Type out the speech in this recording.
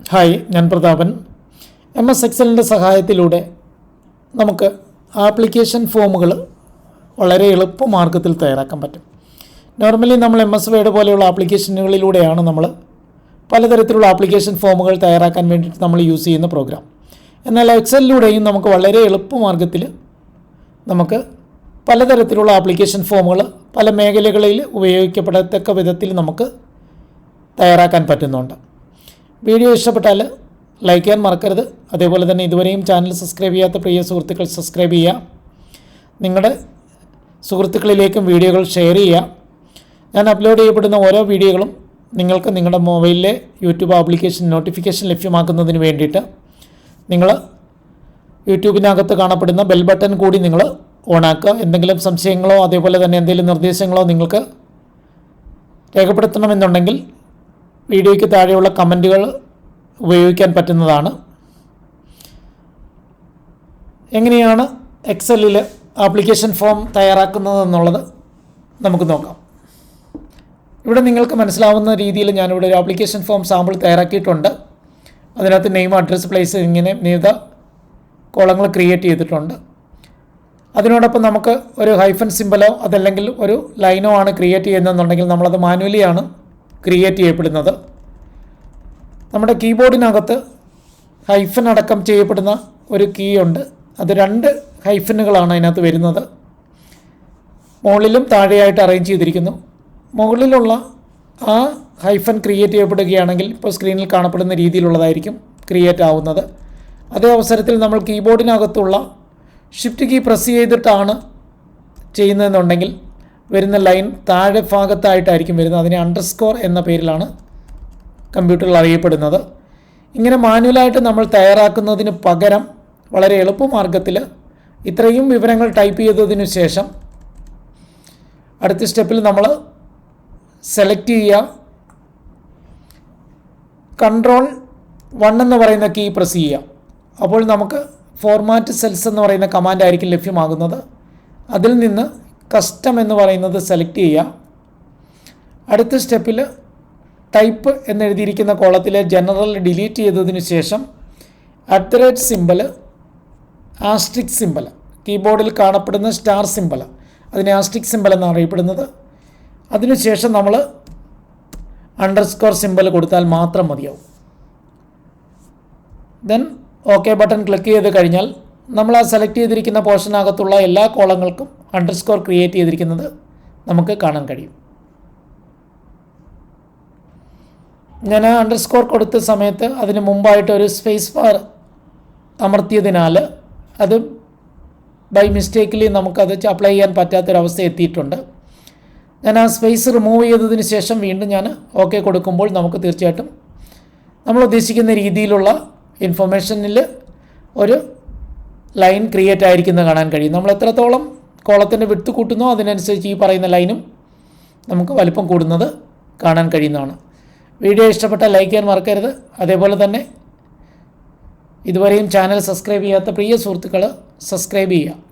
Hi ഞാൻ Prathapan. M S എക്സലിന്റെ സഹായത്തിലൂടെ നമുക്ക് ആപ്ലിക്കേഷൻ ഫോമുകൾ വളരെ എളുപ്പ മാർഗത്തിൽ തയ്യാറാക്കാൻ പറ്റും. നോർമലി നമ്മൾ എം എസ് വേഡ് പോലെയുള്ള ആപ്ലിക്കേഷനുകളിലൂടെയാണ് നമ്മൾ പലതരത്തിലുള്ള ആപ്ലിക്കേഷൻ ഫോമുകൾ തയ്യാറാക്കാൻ വേണ്ടിയിട്ട് നമ്മൾ യൂസ് ചെയ്യുന്ന പ്രോഗ്രാം. എന്നാൽ എക്സലിലൂടെയും നമുക്ക് വളരെ എളുപ്പ മാർഗത്തിൽ നമുക്ക് പലതരത്തിലുള്ള ആപ്ലിക്കേഷൻ ഫോമുകൾ പല മേഖലകളിൽ ഉപയോഗിക്കപ്പെടത്തക്ക വിധത്തിൽ നമുക്ക് തയ്യാറാക്കാൻ പറ്റുന്നുണ്ട്. വീഡിയോ ഇഷ്ടപ്പെട്ടാൽ ലൈക്ക് ചെയ്യാൻ മറക്കരുത്. അതേപോലെ തന്നെ ഇതുവരെയും ചാനൽ സബ്സ്ക്രൈബ് ചെയ്യാത്ത പ്രിയ സുഹൃത്തുക്കൾ സബ്സ്ക്രൈബ് ചെയ്യുക. നിങ്ങളുടെ സുഹൃത്തുക്കളിലേക്കും വീഡിയോകൾ ഷെയർ ചെയ്യുക. ഞാൻ അപ്ലോഡ് ചെയ്യപ്പെടുന്ന ഓരോ വീഡിയോകളും നിങ്ങൾക്ക് നിങ്ങളുടെ മൊബൈലിലെ യൂട്യൂബ് ആപ്ലിക്കേഷൻ നോട്ടിഫിക്കേഷൻ ലഭ്യമാക്കുന്നതിന് വേണ്ടിയിട്ട് നിങ്ങൾ യൂട്യൂബിനകത്ത് കാണപ്പെടുന്ന ബെൽ ബട്ടൺ കൂടി നിങ്ങൾ ഓണാക്കുക. എന്തെങ്കിലും സംശയങ്ങളോ അതേപോലെ തന്നെ എന്തെങ്കിലും നിർദ്ദേശങ്ങളോ നിങ്ങൾക്ക് രേഖപ്പെടുത്തണമെന്നുണ്ടെങ്കിൽ വീഡിയോയ്ക്ക് താഴെയുള്ള കമന്റുകൾ ഉപയോഗിക്കാൻ പറ്റുന്നതാണ്. എങ്ങനെയാണ് എക്സലിൽ ആപ്ലിക്കേഷൻ ഫോം തയ്യാറാക്കുന്നതെന്നുള്ളത് നമുക്ക് നോക്കാം. ഇവിടെ നിങ്ങൾക്ക് മനസ്സിലാവുന്ന രീതിയിൽ ഞാനിവിടെ ഒരു ആപ്ലിക്കേഷൻ ഫോം സാമ്പിൾ തയ്യാറാക്കിയിട്ടുണ്ട്. അതിനകത്ത് നെയിം അഡ്രസ്സ് പ്ലേസ് ഇങ്ങനെ വിവിധ കോളങ്ങൾ ക്രിയേറ്റ് ചെയ്തിട്ടുണ്ട്. അതിനോടൊപ്പം നമുക്ക് ഒരു ഹൈഫൻ സിമ്പലോ അതല്ലെങ്കിൽ ഒരു ലൈനോ ആണ് ക്രിയേറ്റ് ചെയ്യുന്നതെന്നുണ്ടെങ്കിൽ നമ്മളത് മാനുവലിയാണ്. ക്രിയേറ്റ് ചെയ്യപ്പെടുന്നത്. നമ്മുടെ കീബോർഡിനകത്ത് ഹൈഫൻ അടക്കം ചെയ്യപ്പെടുന്ന ഒരു കീ ഉണ്ട്. അത് രണ്ട് ഹൈഫനുകളാണ് അതിനകത്ത് വരുന്നത്. മുകളിലും താഴെയായിട്ട് അറേഞ്ച് ചെയ്തിരിക്കുന്നു. മുകളിലുള്ള ആ ഹൈഫൻ ക്രിയേറ്റ് ചെയ്യപ്പെടുകയാണെങ്കിൽ ഇപ്പോൾ സ്ക്രീനിൽ കാണപ്പെടുന്ന രീതിയിലുള്ളതായിരിക്കും ക്രിയേറ്റ് ആവുന്നത്. അതേ അവസരത്തിൽ നമ്മൾ കീബോർഡിനകത്തുള്ള ഷിഫ്റ്റ് കീ പ്രസ് ചെയ്തിട്ടാണ് ചെയ്യുന്നതെന്നുണ്ടെങ്കിൽ വരുന്ന ലൈൻ താഴെ ഭാഗത്തായിട്ടായിരിക്കും വരുന്നത്. അതിനെ അണ്ടർസ്കോർ എന്ന പേരിലാണ് കമ്പ്യൂട്ടറിൽ അറിയപ്പെടുന്നത്. ഇങ്ങനെ മാനുവലായിട്ട് നമ്മൾ തയ്യാറാക്കുന്നതിന് പകരം വളരെ എളുപ്പമാർഗത്തിൽ ഇത്രയും വിവരങ്ങൾ ടൈപ്പ് ചെയ്തതിനു ശേഷം അടുത്ത സ്റ്റെപ്പിൽ നമ്മൾ സെലക്ട് ചെയ്യുക. കൺട്രോൾ വൺ എന്ന് പറയുന്ന കീ പ്രസ് ചെയ്യുക. അപ്പോൾ നമുക്ക് ഫോർമാറ്റ് സെൽസ് എന്ന് പറയുന്ന കമാൻഡ് ആയിരിക്കും ലഭ്യമാകുന്നത്. അതിൽ നിന്ന് കസ്റ്റം എന്ന് പറയുന്നത് സെലക്ട് ചെയ്യുക. അടുത്ത സ്റ്റെപ്പിൽ ടൈപ്പ് എന്നെഴുതിയിരിക്കുന്ന കോളത്തിലെ ജനറൽ ഡിലീറ്റ് ചെയ്തതിനു ശേഷം at the rate asterisk symbol കീബോർഡിൽ കാണപ്പെടുന്ന സ്റ്റാർ സിമ്പൽ അതിനെ ആസ്ട്രിക് സിമ്പൽ എന്നാണ് അറിയപ്പെടുന്നത്. അതിനുശേഷം നമ്മൾ അണ്ടർസ്കോർ സിമ്പൽ കൊടുത്താൽ മാത്രം മതിയാവും. ദെൻ ഓക്കെ ബട്ടൺ ക്ലിക്ക് ചെയ്ത് കഴിഞ്ഞാൽ നമ്മൾ ആ സെലക്ട് ചെയ്തിരിക്കുന്ന പോർഷനകത്തുള്ള എല്ലാ കോളങ്ങൾക്കും അണ്ടർസ്കോർ ക്രിയേറ്റ് ചെയ്തിരിക്കുന്നത് നമുക്ക് കാണാൻ കഴിയും. ഞാൻ ആ അണ്ടർസ്കോർ കൊടുത്ത സമയത്ത് അതിന് മുമ്പായിട്ട് ഒരു സ്പേസ് ബാർ അമർത്തിയതിനാൽ അത് ബൈ മിസ്റ്റേക്കിലി നമുക്കത് അപ്ലൈ ചെയ്യാൻ പറ്റാത്തൊരവസ്ഥ എത്തിയിട്ടുണ്ട്. ഞാൻ ആ സ്പേസ് റിമൂവ് ചെയ്തതിന് ശേഷം വീണ്ടും ഞാൻ ഓക്കെ കൊടുക്കുമ്പോൾ നമുക്ക് തീർച്ചയായിട്ടും നമ്മൾ ഉദ്ദേശിക്കുന്ന രീതിയിലുള്ള ഇൻഫർമേഷനിൽ ഒരു ലൈൻ ക്രിയേറ്റ് ആയിരിക്കുന്നത് കാണാൻ കഴിയും. നമ്മൾ എത്രത്തോളം കോളത്തിന്റെ വിട്ട് കൂട്ടുന്നോ അതിനനുസരിച്ച് ഈ പറയുന്ന ലൈനും നമുക്ക് വലിപ്പം കൂടുന്നത് കാണാൻ കഴിയുന്നതാണ്. വീഡിയോ ഇഷ്ടപ്പെട്ട ലൈക്ക് ചെയ്യാൻ മറക്കരുത്. അതേപോലെ തന്നെ ഇതുവരെയും ചാനൽ സബ്സ്ക്രൈബ് ചെയ്യാത്ത പ്രിയ സുഹൃത്തുക്കൾ സബ്സ്ക്രൈബ് ചെയ്യുക.